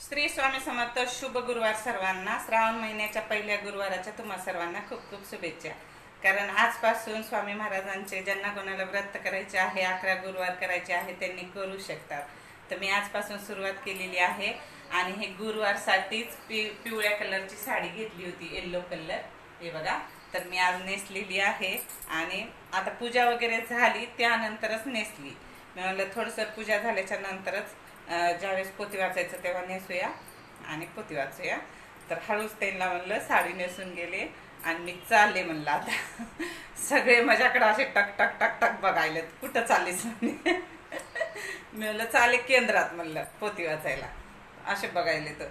श्री स्वामी समर्थ शुभ गुरुवार सर्वांना. श्रावण महिन्याच्या पहिल्या गुरुवाराच्या तुम्हा सर्वांना खूप खूप शुभेच्छा. कारण आजपासून स्वामी महाराजांचे ज्यांना कोणाला व्रत करायचे आहे अकरा गुरुवार करायचे आहे त्यांनी करू शकतात. तर मी आजपासून सुरुवात केलेली आहे आणि हे गुरुवारसाठीच पि पिवळ्या कलरची साडी घेतली होती येल्लो कलर हे बघा तर मी आज नेसलेली आहे आणि आता पूजा वगैरे झाली त्यानंतरच नेसली. मी म्हणलं थोडंसं पूजा झाल्याच्या नंतरच ज्यावेळेस पोती वाचायचं तेव्हा नेसूया आणि पोती वाचूया तर हळूच त्यांना म्हणलं साडी नेसून गेले आणि मी चालले म्हणलं आता. सगळे माझ्याकडे असे टक टक टक टक बघायला कुठं चाललीस म्हणे मी म्हणलं चाले केंद्रात म्हणलं पोती वाचायला असे बघायले तर.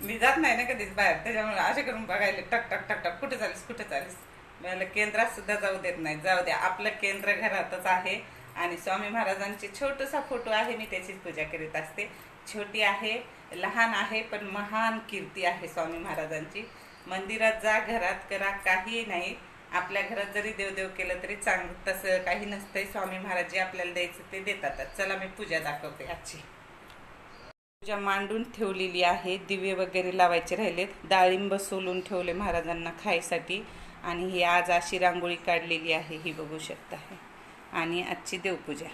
मी जात नाही ना कधीच बाहेर. त्याच्यामुळे असे करून बघायले टक टक टक टक. कुठं चालीस कुठं चालीस? मी म्हणलं केंद्रात सुद्धा जाऊ देत नाही. जाऊ द्या. आपलं केंद्र घरातच आहे. आणि स्वामी महाराजांचे छोटासा फोटो आहे मी त्याचीच पूजा करीत असते. छोटी आहे लहान आहे पण महान कीर्ती आहे स्वामी महाराजांची. मंदिरात जा घरात करा काही नाही. आपल्या घरात जरी देवदेव केलं तरी चांग तसं काही नसतंय. स्वामी महाराज जे आपल्याला द्यायचं ते देतातच चला मी पूजा दाखवते आजची. पूजा मांडून ठेवलेली आहे. दिवे वगैरे लावायचे राहिलेत. डाळिंब सोलून ठेवले महाराजांना खायसाठी. आणि ही आज अशी रांगोळी काढलेली आहे. ही बघू शकता आहे आणि आजची देवपूजा.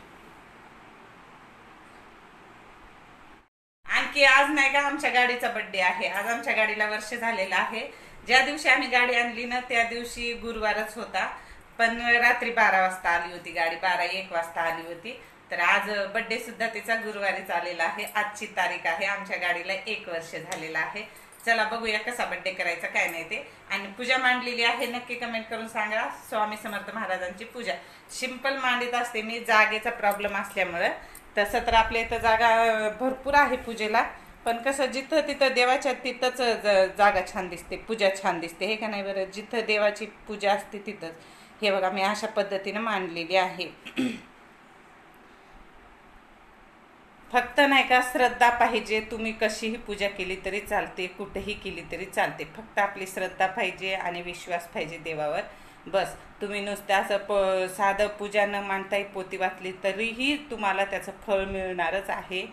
आणखी आज नाही का आमच्या गाडीचा बड्डे आहे. आज आमच्या गाडीला वर्ष झालेलं आहे. ज्या दिवशी आम्ही गाडी आणली ना त्या दिवशी गुरुवारच होता. पण रात्री बारा वाजता आली होती गाडी. बारा एक वाजता आली होती. तर आज बड्डे सुद्धा तिचा गुरुवारीच आलेला आहे. आजची तारीख आहे. आमच्या गाडीला एक वर्ष झालेलं आहे. चला बघूया कसा बड्डे करायचा काय नाही ते. आणि पूजा मांडलेली आहे नक्की कमेंट करून सांगा. स्वामी समर्थ महाराजांची पूजा. सिंपल मांडीत असते मी जागेचा प्रॉब्लेम असल्यामुळं. तसं तर आपल्या इथं जागा भरपूर आहे पूजेला. पण कसं जिथं तिथं देवाच्या तिथंच ज- जागा छान दिसते पूजा छान दिसते. हे का नाही बरं? जिथं देवाची पूजा असते तिथंच. हे बघा मी अशा पद्धतीनं मांडलेली आहे. फक्त नाही का श्रद्धा पाहिजे तुम्ही कशीही पूजा केली तरी चालते कुठेही केली तरी चालते. फक्त आपली श्रद्धा पाहिजे आणि विश्वास पाहिजे देवावर. बस तुम्ही नुसतं असं प साधं पूजा न मानताही पोती वाचली तरीही तुम्हाला त्याचं फळ मिळणारच आहे.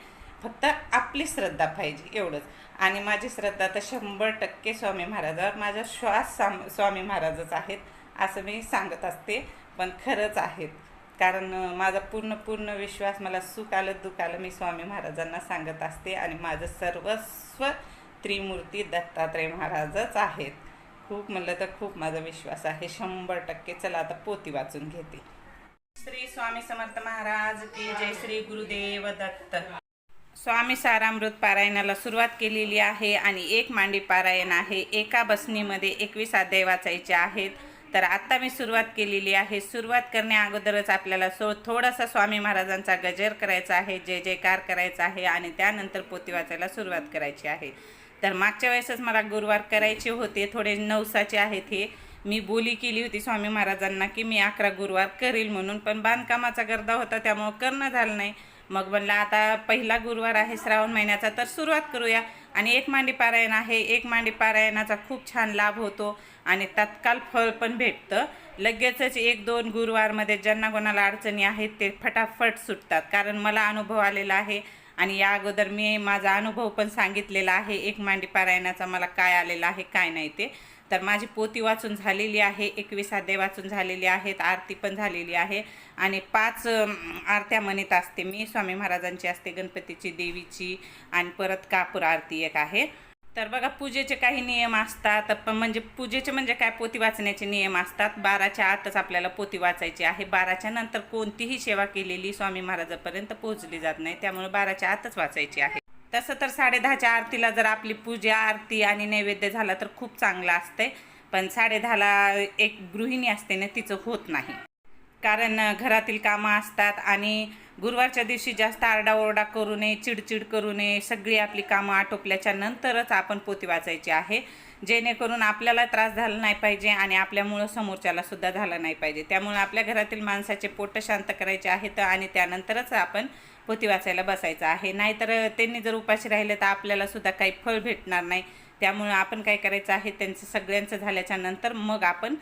फक्त आपली श्रद्धा पाहिजे एवढंच. आणि माझी श्रद्धा तर शंभर टक्के स्वामी महाराजावर माझा श्वास साम स्वामी महाराजच आहेत असं मी सांगत असते पण खरंच आहेत. कारण माझा पूर्ण पूर्ण विश्वास मला सुख आलं दुःख आलं मी स्वामी महाराजांना सांगत असते आणि माझं सर्वस्व त्रिमूर्ती दत्तात्रय महाराजच आहेत. खूप म्हणलं तर खूप माझा विश्वास आहे. शंभर टक्के चला आता पोती वाचून घेते. श्री स्वामी समर्थ महाराज की जय श्री गुरुदेव दत्त. स्वामी सारामृत पारायणाला सुरुवात केलेली आहे आणि एक मांडी पारायण आहे. एका बसनीमध्ये एकवीस अध्याय वाचायचे आहेत. तर आत्ता मी सुरुवात केलेली आहे. सुरुवात करण्या अगोदरच आपल्याला सो थोडासा स्वामी महाराजांचा गजर करायचा आहे जय जयकार करायचा आहे आणि त्यानंतर पोती वाचायला सुरुवात करायची आहे. तर मागच्या वेळेसच मला गुरुवार करायचे होते थोडे नवसाचे आहेत हे मी बोली केली होती स्वामी महाराजांना की मी अकरा गुरुवार करील म्हणून पण बांधकामाचा गर्दा होता त्यामुळं करणं झालं नाही. मग म्हणलं आता पहिला गुरुवार आहे श्रावण महिन्याचा तर सुरुवात करूया. आणि एक मांडी पारायण आहे. एक मांडी पारायणाचा खूप छान लाभ होतो आणि तत्काल फळ पण भेटतं. लगेचच एक दोन गुरुवारमध्ये ज्यांना कोणाला अडचणी आहेत ते फटाफट सुटतात. कारण मला अनुभव आलेला आहे आणि या अगोदर मी माझा अनुभव पण सांगितलेला आहे एक मांडी पारायणाचा मला काय आलेला आहे काय नाही ते. तर माझी पोती वाचून झालेली आहे एकवीस अध्याय वाचून झालेली आहेत आरती पण झालेली आहे आणि पाच आरत्या म्हणत असते मी स्वामी महाराजांची असते गणपतीची देवीची आणि परत कापूर आरती एक आहे. तर बघा पूजेचे काही नियम असतात पण म्हणजे पूजेचे म्हणजे काय? पोती वाचण्याचे नियम असतात. बाराच्या आतच आपल्याला पोती वाचायची आहे. बाराच्या नंतर कोणतीही सेवा केलेली स्वामी महाराजापर्यंत पोहोचली जात नाही. त्यामुळे बाराच्या आतच वाचायची आहे. तसं तर साडेदहाच्या आरतीला जर आपली पूजा आरती आणि नैवेद्य झाला तर खूप चांगलं असतंय पण साडेदहाला एक गृहिणी असते ना तिचं होत नाही. कारण घरातील कामं असतात आणि गुरुवारच्या दिवशी जास्त आरडाओरडा करू नये चिडचिड करू नये. सगळी आपली कामं आटोपल्याच्या नंतरच आपण पोती वाचायची आहे. जेणेकरून आपल्याला त्रास झाला नाही पाहिजे आणि आपल्यामुळं समोरच्याला सुद्धा झाला नाही पाहिजे. त्यामुळे आपल्या घरातील माणसाचे पोट शांत करायचे आहेत आणि त्यानंतरच आपण पोती वाचायला बसायचं आहे. नाहीतर त्यांनी जर उपाशी राहिले तर आपल्याला सुद्धा काही फळ भेटणार नाही. त्यामुळं आपण काय करायचं आहे त्यांचं सगळ्यांचं झाल्याच्यानंतर मग आपण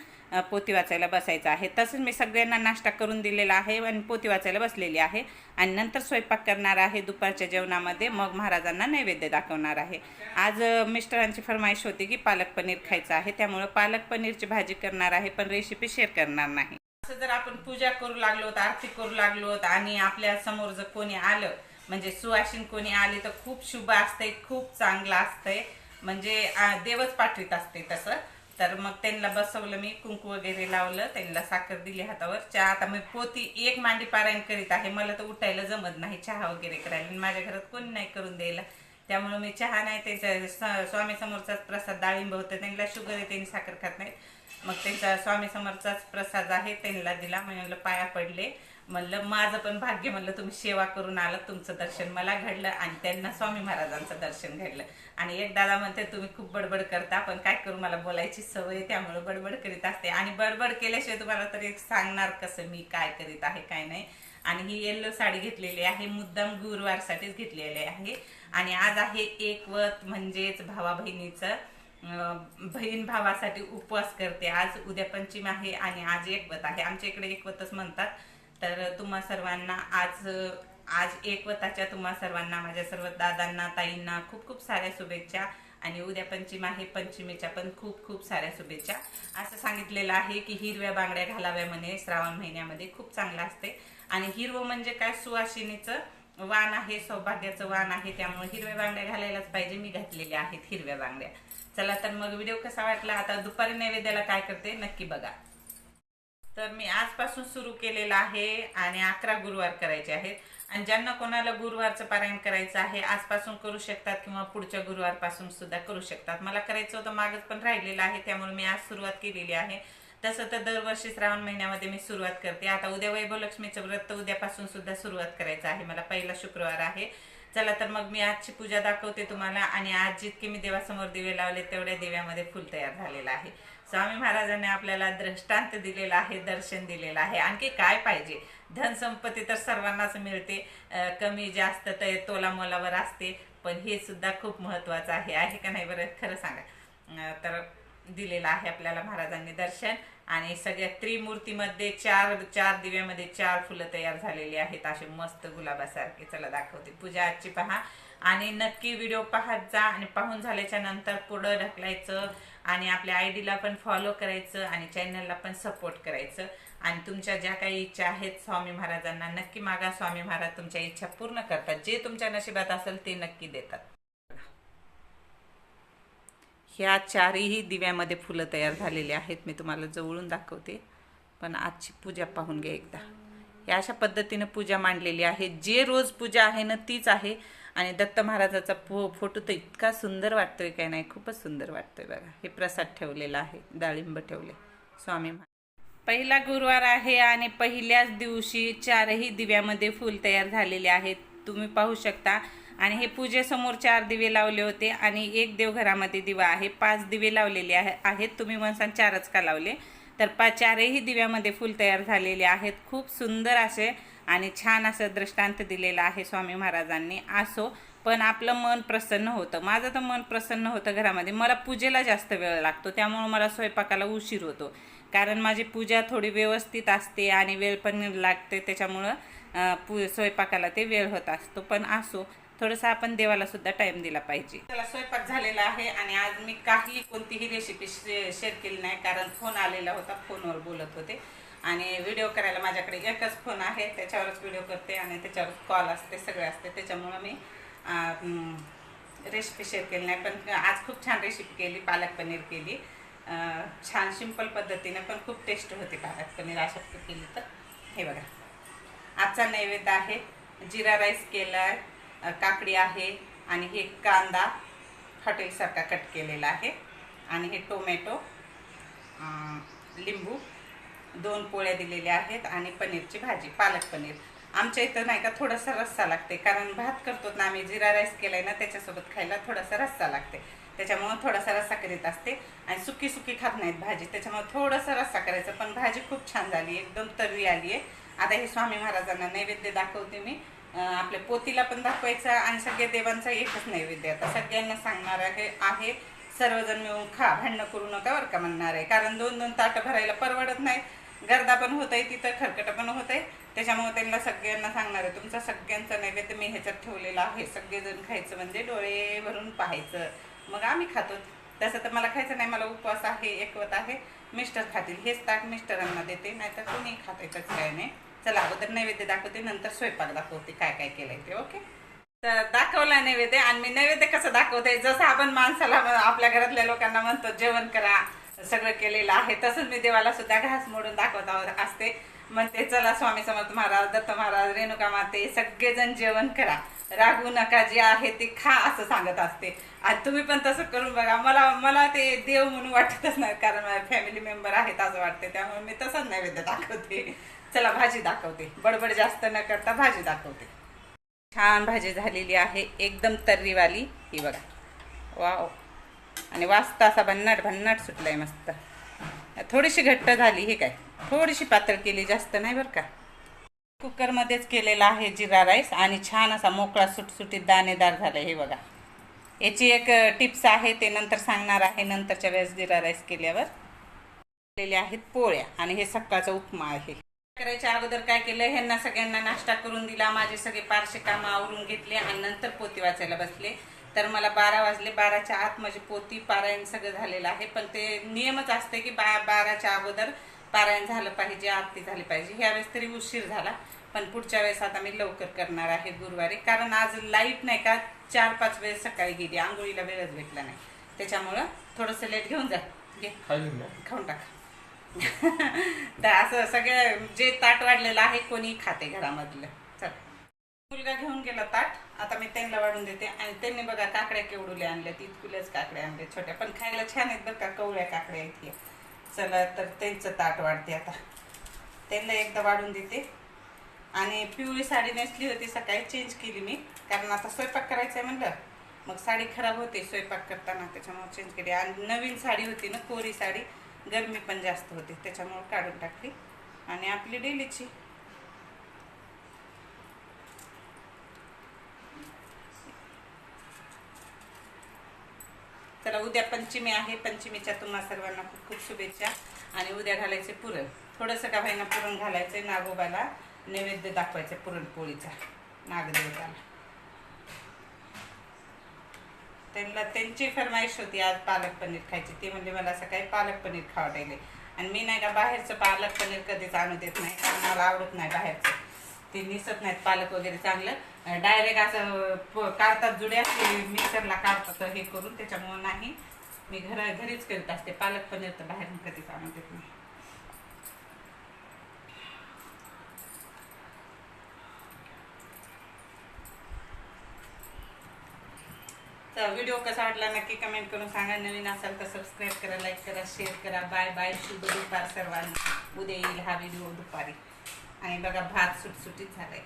पोती वाचायला बसायचं आहे. तसंच मी सगळ्यांना नाश्ता करून दिलेला आहे आणि पोती वाचायला बसलेली आहे. आणि नंतर स्वयंपाक करणार आहे दुपारच्या जेवणामध्ये मग महाराजांना नैवेद्य दाखवणार आहे. आज मिस्टरांची फरमाईश होती की पालक पनीर खायचं आहे त्यामुळं पालक पनीरची भाजी करणार आहे पण रेसिपी शेअर करणार नाही. असं जर आपण पूजा करू लागलो आरती करू लागलो आणि आपल्यासमोर जर कोणी आलं म्हणजे सुवासिन कोणी आले तर खूप शुभ असतंय खूप चांगलं असतंय. म्हणजे देवच पाठवीत असते तसं. तर मग त्यांना बसवलं मी कुंकू वगैरे लावलं त्यांना साखर दिली हातावर. चहा आता मी पोती एक मांडी पारायण करीत आहे. मला तर उठायला जमत नाही चहा वगैरे करायला. माझ्या घरात कोणी नाही करून द्यायला. त्यामुळे मी चहा नाही त्यांचा स- स्वामी समोरचाच प्रसाद डाळिंब होतं. त्यांना शुगर आहे त्यांनी साखर खात नाहीत. मग त्यांचा स्वामी समोरचाच प्रसाद आहे त्यांना दिला. म्हणलं पाया पडले. म्हणलं माझं पण भाग्य म्हणलं तुम्ही सेवा करून आलात तुमचं दर्शन मला घडलं आणि त्यांना स्वामी महाराजांचं दर्शन घडलं. आणि एक दादा म्हणते तुम्ही खूप बडबड करता पण काय करू मला बोलायची सवय आहे, त्यामुळे बडबड करीत असते. आणि बडबड केल्याशिवाय तुम्हाला तरी एक सांगणार कसं मी काय करीत आहे काय नाही. आणि ही येल्लो साडी घेतलेली आहे मुद्दाम गुरुवारसाठीच घेतलेली आहे. आणि आज आहे एकवत म्हणजेच भावा बहिणीचं बहीण भावासाठी उपवास करते आज. उद्या पंचमी आहे आणि आज एकवत आहे. आमच्या इकडे एकवतच म्हणतात. तर तुम्हा सर्वांना आज आज एकवताच्या तुम्हा सर्वांना माझ्या सर्व दादांना ताईंना खूप खूप साऱ्या शुभेच्छा. आणि उद्या पंचमी आहे पंचमीच्या पण खूप खूप साऱ्या शुभेच्छा. असं सांगितलेलं आहे की हिरव्या बांगड्या घालाव्या म्हणे श्रावण महिन्यामध्ये खूप चांगलं असते. आणि हिरवं म्हणजे काय? सुवासिनीचं वाण आहे सौभाग्याचं वाण आहे. त्यामुळे हिरव्या बांगड्या घालायलाच पाहिजे. मी घातलेल्या आहेत हिरव्या बांगड्या. चला तर मग व्हिडिओ कसा वाटला? आता दुपारी नैवेद्याला काय करते? नक्की बघा. तर मी आजपासून सुरू केलेलं आहे आणि अकरा गुरुवार करायचे आहेत. आणि ज्यांना कोणाला गुरुवारचं पारायण करायचं आहे आजपासून करू शकतात किंवा पुढच्या गुरुवारपासून सुद्धा करू शकतात. मला करायचं होतं मागच पण राहिलेलं आहे त्यामुळे मी आज सुरुवात केलेली आहे. तसं तर दरवर्षी श्रावण महिन्यामध्ये मी सुरुवात करते. आता उद्या वैभवलक्ष्मीचं व्रत उद्यापासून सुद्धा सुरुवात करायचं आहे. मला पहिला शुक्रवार आहे. चला तर मग मी आजची पूजा दाखवते तुम्हाला आणि आज जितके मी देवासमोर दिवे लावले तेवढ्या दिव्यामध्ये फुल तयार झालेलं आहे. स्वामी महाराजांनी आपल्याला दृष्टांत दिलेला आहे दर्शन दिलेलं आहे. आणखी काय पाहिजे? धन संपत्ती तर सर्वांनाच मिळते. कमी जास्त तर तोला मोलावर असते पण हे सुद्धा खूप महत्वाचं आहे. आहे का नाही बरं? खरं सांगा. तर दिलेलं आहे आपल्याला महाराजांनी दर्शन. आणि सगळ्या त्रिमूर्तीमध्ये चार चार दिव्यामध्ये चार फुलं तयार झालेली आहेत. असे मस्त गुलाबासारखे. चला दाखवते. पूजा आजची पहा. आणि नक्की व्हिडिओ पाहत जा आणि पाहून झाल्याच्यानंतर पुढं ढकलायचं आणि आपल्या आय डीला पण फॉलो करायचं आणि चॅनलला पण सपोर्ट करायचं. आणि तुमच्या ज्या काही इच्छा आहेत स्वामी महाराजांना नक्की मागा. स्वामी महाराज तुमच्या इच्छा पूर्ण करतात. जे तुमच्या नशिबात असेल ते नक्की देतात. ह्या चारही दिव्यामध्ये फुलं तयार झालेली आहेत. मी तुम्हाला जवळून दाखवते. पण आजची पूजा पाहून घ्या एकदा. या अशा पद्धतीनं पूजा मांडलेली आहे. जे रोज पूजा आहे ना तीच आहे. आणि दत्त महाराजाचा फो फोटो तर इतका सुंदर वाटतोय काय नाही खूपच सुंदर वाटतोय बघा. हे प्रसाद ठेवलेला आहे डाळिंब ठेवले. स्वामी महाराज पहिला गुरुवार आहे आणि पहिल्याच दिवशी चारही दिव्यामध्ये फूल तयार झालेले आहेत. तुम्ही पाहू शकता आणि हे पूजेसमोर चार दिवे लावले होते आणि एक देवघरामध्ये दिवा आहे. पाच दिवे लावलेले आहे आहेत. तुम्ही म्हणसान चारच का लावले? तर पा चारही दिव्यामध्ये फूल तयार झालेले आहेत. खूप सुंदर असे आणि छान असं दृष्टांत दिलेलं आहे स्वामी महाराजांनी. असो पण आपलं मन प्रसन्न होतं. माझं तर मन प्रसन्न होतं घरामध्ये. मला पूजेला जास्त वेळ लागतो. त्यामुळं मला स्वयंपाकाला उशीर होतो. कारण माझी पूजा थोडी व्यवस्थित असते आणि वेळ पण लागते. त्याच्यामुळं पू स्वयंपाकाला ते वेळ होत असतो. पण असो थोडंसं आपण देवाला सुद्धा टाइम दिला पाहिजे. त्याला स्वयंपाक झालेला आहे आणि आज मी काही कोणतीही रेसिपी शेअर केली नाही कारण फोन आलेला होता फोनवर बोलत होते. आणि व्हिडिओ करायला माझ्याकडे एकच फोन आहे त्याच्यावरच व्हिडिओ करते आणि त्याच्यावर कॉल असते सगळे असते. त्याच्यामुळं मी रेसिपी शेअर केली नाही. पण आज खूप छान रेसिपी केली पालक पनीर केली. छान सिंपल पद्धतीने पण खूप टेस्ट होते पालक पनीर अशा केली तर. हे बघा. आजचा नैवेद्य आहे जिरा राईस केला आहे काकडी आहे आणि हे कांदा हॉटेलसारखा कट केलेला आहे. आणि हे टोमॅटो लिंबू दोन पोळ्या दिलेल्या आहेत आणि पनीरची भाजी पालक पनीर. आमच्या इथं नाही का थोडासा रस्सा लागते कारण भात करतो ना आम्ही जिरा राईस केला आहे ना त्याच्यासोबत खायला थोडासा रस्सा लागते. त्याच्यामुळं थोडासा रस्सा करीत असते आणि सुकी सुकी खात नाहीत भाजी त्याच्यामुळे थोडासा रस्सा करायचा. पण भाजी खूप छान झाली एकदम तर्री आली आहे आता हे स्वामी महाराजांना नैवेद्य दाखवते मी. आपल्या पोतीला पण दाखवायचं आणि सगळ्या देवांचा एकच नैवेद्य. आता सगळ्यांना सांगणार आहे आहे सर्वजण मिळून खा भांडणं करू नका बरं का म्हणणार आहे. कारण दोन दोन ताटं भरायला परवडत नाही. गर्दा पण होत आहे तिथं खरकट पण होत आहे त्याच्यामुळे त्यांना सगळ्यांना सांगणार आहे तुमचा सगळ्यांचा नैवेद्य मी ह्याच्यात ठेवलेला आहे. सगळेजण खायचं म्हणजे डोळे भरून पाहायचं. मग आम्ही खातो. तसं तर मला खायचं नाही मला उपवास आहे एकवत आहे. मिस्टर खातील हेच ताट मिस्टरांना देते नाहीतर कोणी खात त्याचं काय नाही. चला अगोदर नैवेद्य दाखवते नंतर स्वयंपाक दाखवते काय काय केलंय ते ओके? तर दाखवला नैवेद्य आणि मी नैवेद्य कसं दाखवते जसं आपण माणसाला आपल्या घरातल्या लोकांना म्हणतो जेवण करा सगळं केलेलं आहे तसंच मी देवाला सुद्धा घास मोडून दाखवत असते. म्हणते चला स्वामी समर्थ महाराज दत्त महाराज रेणुका माते सगळेजण जेवण करा. रागू नका जे आहे ते खा असं सांगत असते. आणि तुम्ही पण तसं करून बघा मला मला ते देव म्हणून वाटतच नाही कारण फॅमिली मेंबर आहेत असं वाटते त्यामुळे मी तसंच नैवेद्य दाखवते. चला भाजी दाखवते. बडबड जास्त न करता भाजी दाखवते. छान भाजी झालेली आहे एकदम तर्रीवाली. ही बघा. वाव. आणि वाचता असा भन्नाट भन्नाट सुटलाय मस्त. थोडीशी घट्ट झाली हे काय? थोडीशी पातळ केली जास्त नाही बरं का? कुकरमध्येच केलेला आहे जिरा राईस आणि छान असा मोकळा सुटसुटीत दाणेदार झाला हे बघा. याची एक टिप्स आहे ते नंतर सांगणार आहे नंतरच्या वेळेस जिरा राईस केल्यावर. केलेल्या आहेत पोळ्या आणि हे सकाळचा उपमा आहे. करायच्या अगोदर काय केलं ह्यांना सगळ्यांना नाश्ता करून दिला माझे सगळे पारशे कामं आवरून घेतले आणि नंतर पोती वाचायला बसले. तर मला बारा वाजले बाराच्या आत माझी पोती पारायण सगळं झालेलं आहे. पण ते नियमच असते की बा बाराच्या अगोदर पारायण झालं पाहिजे आरती झाली पाहिजे. ह्यावेळेस तरी उशीर झाला पण पुढच्या वेळेस आता मी लवकर करणार आहे गुरुवारी. कारण आज लाइट नाही का चार पाच वेळेस सकाळी गेली. आंघोळीला वेळच भेटला नाही. त्याच्यामुळं थोडंसं लेट घेऊन जा. घे. खाऊन टाका. तर असं सगळं जे ताट वाढलेलं आहे कोणी खाते घरामधलं. चल. मुलगा घेऊन गेला ताट. आता मी त्यांना वाढून देते. आणि त्यांनी बघा काकड्या केवढुल्या आणल्या इतकुल्याच काकड्या आणल्या छोट्या. पण खायला छान आहेत बरं का कवळ्या काकड्या आहेत चला तर त्यांचं ताट वाढते आता. त्यांना एकदा वाढून देते. आणि पिवळी साडी नेसली होती सकाळी. चेंज केली मी. कारण आता स्वयंपाक करायचा आहे म्हणलं. मग साडी खराब होते स्वयंपाक करताना. त्याच्यामुळे चेंज केली. आणि नवीन साडी होती ना कोरी साडी. गरमी पण जास्त होती त्याच्यामुळे काढून टाकली. आणि आपली डेलीची. चला उद्या पंचमी आहे. पंचमीच्या तुम्हा सर्वांना खूप खूप शुभेच्छा. आणि उद्या घालायचे पुरण. थोडंसं का भाईना पुरण घालायचं नागोबाला नैवेद्य दाखवायचं पुरणपोळीचा. नागदेवताला. त्यांना त्यांची फरमाईश होती आज पालक पनीर खायची. ते म्हणजे मला सकाळी पालक पनीर खावटायले आणि मी नाही का बाहेरचं पालक पनीर कधीच आणू देत नाही. कारण मला आवडत नाही बाहेरचं. ते निसत नाहीत पालक वगैरे चांगलं. डायरेक्ट असं प- काढतात जुड्या ते मिक्सरला काढतात हे करून. त्याच्यामुळं नाही. मी घरा घरीच करत असते. पालक पनीर तर बाहेरून कधीच आणू देत नाही तर व्हिडिओ कसा वाटला नक्की कमेंट करून सांगा. नवीन असाल तर सबस्क्राईब करा लाईक करा शेअर करा. बाय बाय शुभ दुपार सर्वांना. उद्या येईल हा व्हिडिओ दुपारी. आणि बघा भात सुटसुटीत झालाय.